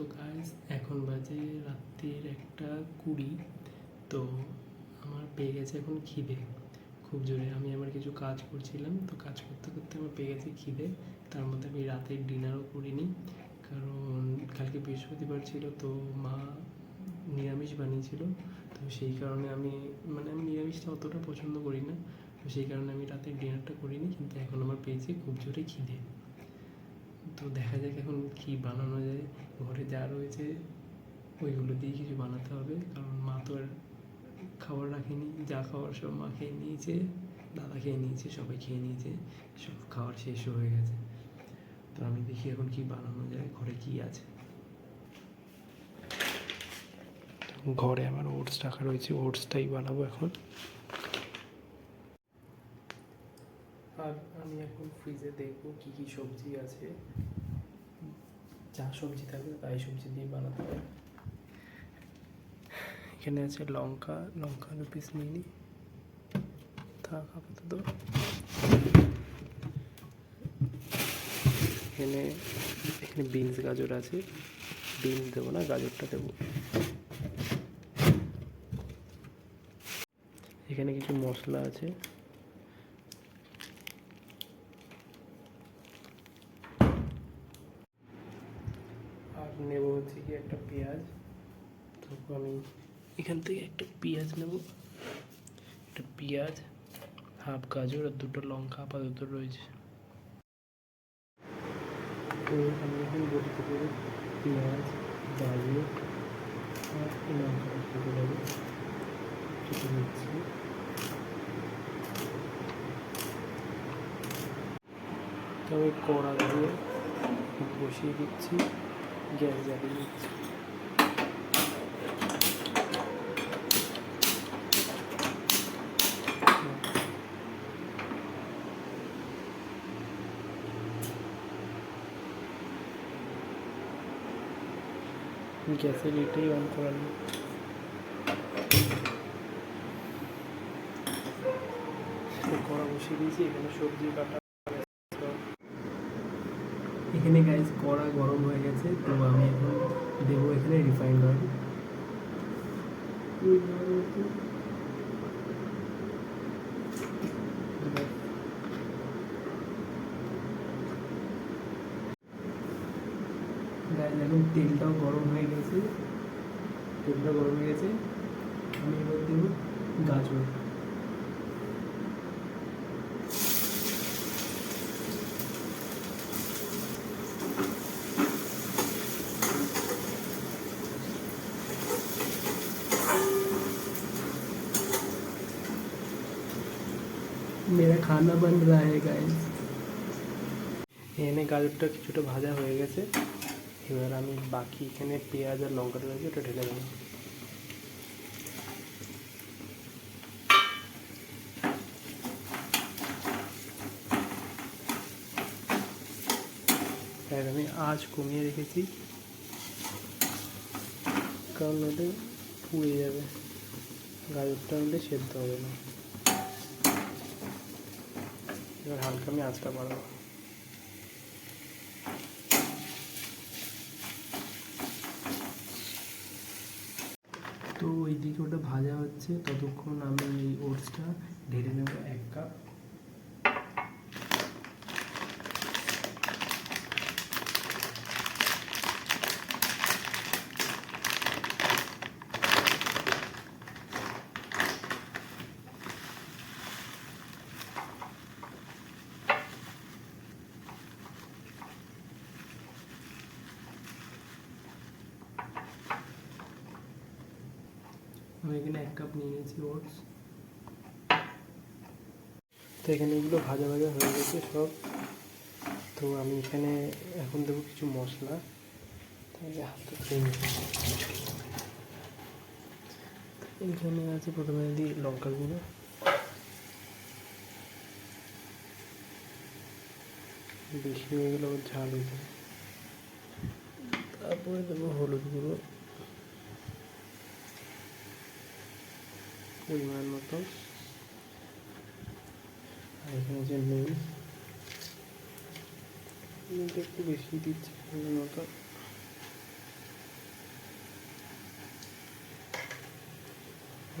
তো গাইজ এখন বাজে রাত্রির একটা কুড়ি। তো আমার পেয়ে গেছে এখন খিদে। খুব জোরে আমি আমার কিছু কাজ করছিলাম, তো কাজ করতে করতে আমার পেয়ে গেছে খিদে। তার মধ্যে আমি রাতে ডিনারও করিনি, কারণ কালকে বৃহস্পতিবার ছিল, তো মা নিরামিষ বানিয়েছিল। তো সেই কারণে আমি মানে আমি নিরামিষটা অতটা পছন্দ করি না। তো সেই কারণে আমি রাতে ডিনারটা করিনি, কিন্তু এখন আমার পেয়েছে খুব জোরে খিদে। তো দেখা যাক এখন কী বানানো যায়। ঘরে যা রয়েছে, ওইগুলো দিয়ে কিছু বানাতে হবে। কারণ মা তো আর খাবার রাখেনি, যা খাবার সব মা খেয়ে নিয়েছে, দাদা খেয়ে নিয়েছে, সবাই খেয়ে নিয়েছে, সব খাবার শেষও হয়ে গেছে। তো আমি দেখি এখন কি বানানো যায়, ঘরে কি আছে। ঘরে আমার ওটস রাখা রয়েছে ওটসটাই বানাবো এখন। আর আমি এখন ফ্রিজে দেখব কী কী সবজি আছে। যা সবজি থাকবে তাই সবজি দিয়ে বানাতে হবে এখানে আছে লঙ্কা লঙ্কা দু পিস নিয়ে নিই থাক আপাতত। এখানে এখানে বিনস গাজর আছে। বিনস দেবো না, গাজরটা দেবো। এখানে কিছু মশলা আছে আর নেব কি একটা পেঁয়াজ তো আমি এখান থেকে একটা পেঁয়াজ নেব, একটা পেঁয়াজ, হাফ গাজর আর দুটো লঙ্কা আপাতত রয়েছে। তো আমি এখন বলতে পারি পেঁয়াজ, গাজর আর এই লঙ্কাটা কেটে দেবো কেটে নিচ্ছি। তো আমি কড়া দিয়ে বসিয়ে দিচ্ছি। গ্যাস জ্বালিয়ে গ্যাসের এটাই অন করা নেই তো কড়া বসিয়ে দিয়েছি এখানে সবজি কাটা এখানে গাইজ কড়া গরম হয়ে গেছে, তো আমি এখন দেবো এখানে রিফাইন্ড অয়েল এখন তেলটাও গরম হয়ে গেছে। তেলটা গরম হয়ে গেছে। আমি এবার দেবো গাজর। মেরা খানা বান রা হ্যাঁ গাইজ এখানে গাজরটা কিছুটা ভাজা হয়ে গেছে। এবার আমি বাকি এখানে পেঁয়াজ আর লঙ্কাটা রয়েছে, ওটা ঢেলে দেবো। আর আমি আঁচ কমিয়ে রেখেছি। কারণ ওটা পুড়ে যাবে। গাজরটা হলে সেদ্ধ হবে না। এবার হালকা আমি আঁচটা বাড়াবো। তো ওইদিকে ওটা ভাজা হচ্ছে, ততক্ষণ আমি এই ওটসটা ঢেলে নেব এক কাপ। আমি এখানে এক কাপ নিয়ে নিয়েছি ওটস। তো এখানে এগুলো ভাজা ভাজা হয়ে গেছে সব। তো আমি এখানে এখন দেবো কিছু মশলা। এখানে আছে প্রথমে দিই লঙ্কার গুঁড়ো। বেশি হয়ে গেলে ঝাল হয়ে তারপরে দেবো হলুদ গুঁড়ো। পরিমাণ মতো। আর এখানে যে নুন, নুনটা একটু বেশি দিচ্ছে পরিমাণ মতো।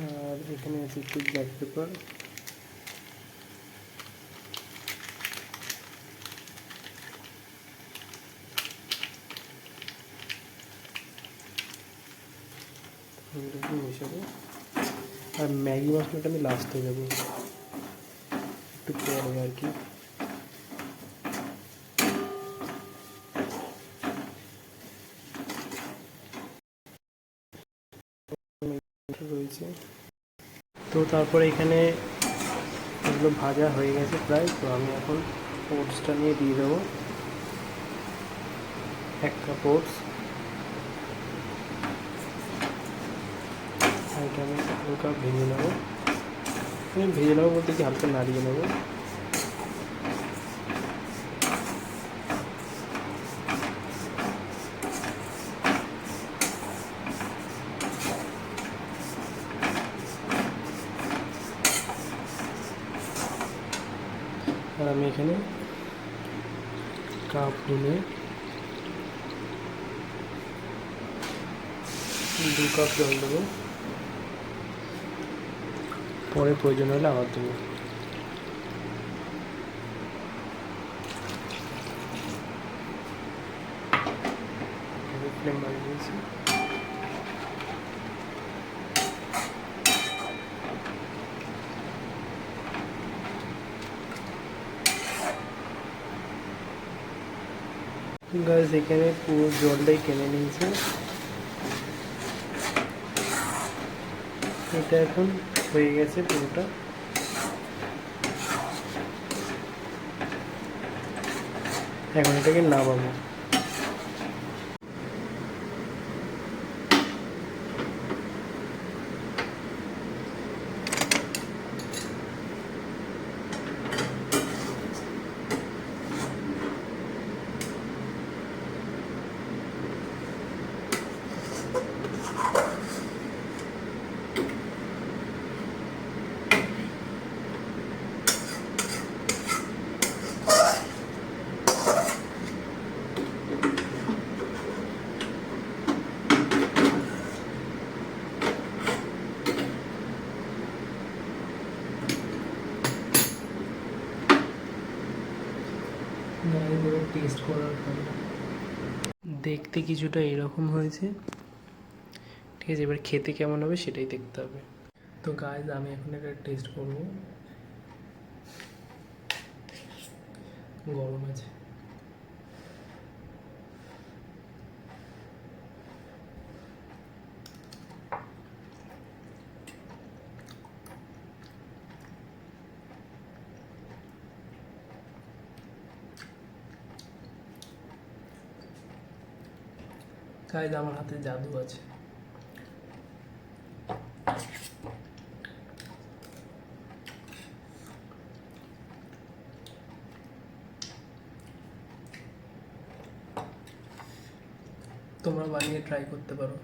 আর এখানে আছে একটু ব্ল্যাক পেপার এগুলো মিশাবো। আর ম্যাগি মশলাটা আমি লাস্টে দেবো। একটু পরে আর কি। রয়েছে। তো তারপরে এখানে এগুলো ভাজা হয়ে গেছে প্রায়, তো আমি এখন ওটসটা নিয়ে দিয়ে দেবো। এক কাপ ওটস এটা আমি হালকা ভেজে নেব। আমি ভেজে নেব বলতে কি হালকা নাড়িয়ে নেব। আর আমি এখানে কাপ নিয়ে দু কাপ জল দেবো। পরে প্রয়োজন হলে আবার দেবো ফ্লেম বাড়িয়ে দিয়েছি। গাছ এখানে পুরো জলটাই টেনে নিয়েছে। এটা এখন হয়ে গেছে পুরোটা। এখন এটাকে নামাবো। টেস্ট করার পরে। দেখতে কিছুটা এরকম হয়েছে। ঠিক আছে, এবার খেতে কেমন হবে সেটাই দেখতে হবে। তো গাইজ আমি এখন এটা টেস্ট করব। গরম আছে। গাইজ আমার হাতে জাদু আছে। তোমরা বানিয়ে ট্রাই করতে পারো।